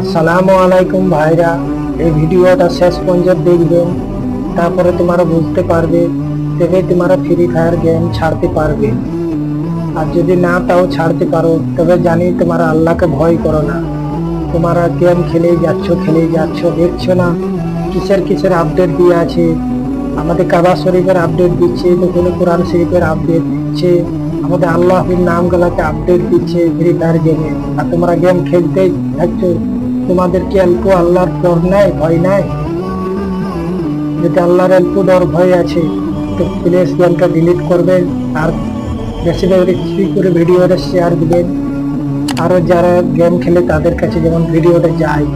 আসসালামু আলাইকুম ভাইরা। এই ভিডিওটা শেষ পর্যন্ত দেখবেন। তারপরে তোমরা বুঝতে পারবে, তবে তোমরা ফ্রি ফায়ার গেম ছাড়তে পারবে। আর যদি না তাও ছাড়তে পারো, তবে জানি তোমরা আল্লাহকে ভয় করো না। তোমরা গেম খেলেই যাচ্ছ খেলেই যাচ্ছ, দেখছ না? কিসের কিসের আপডেট দিয়ে আছে? আমাদের কাবা শরীফের আপডেট দিচ্ছে দেখুন কোরআন শরীফের আপডেট দিচ্ছে। আমাদের আল্লাহর নামগুলোকে আপডেট দিচ্ছে ফ্রি ফায়ার গেমে আর তোমরা গেম খেলতেই থাকছো তোমাদের কি অল্প আল্লাহর ডর নাই, ভয় নাই? যদি আল্লাহর অল্প ডর ভয় আছে, তো প্লিজ গেমটা ডিলিট করবেন আর বেশি বেশি করে ভিডিওটা শেয়ার দিবেন আরও যারা গেম খেলে তাদের কাছে যেমন ভিডিওটা যায়।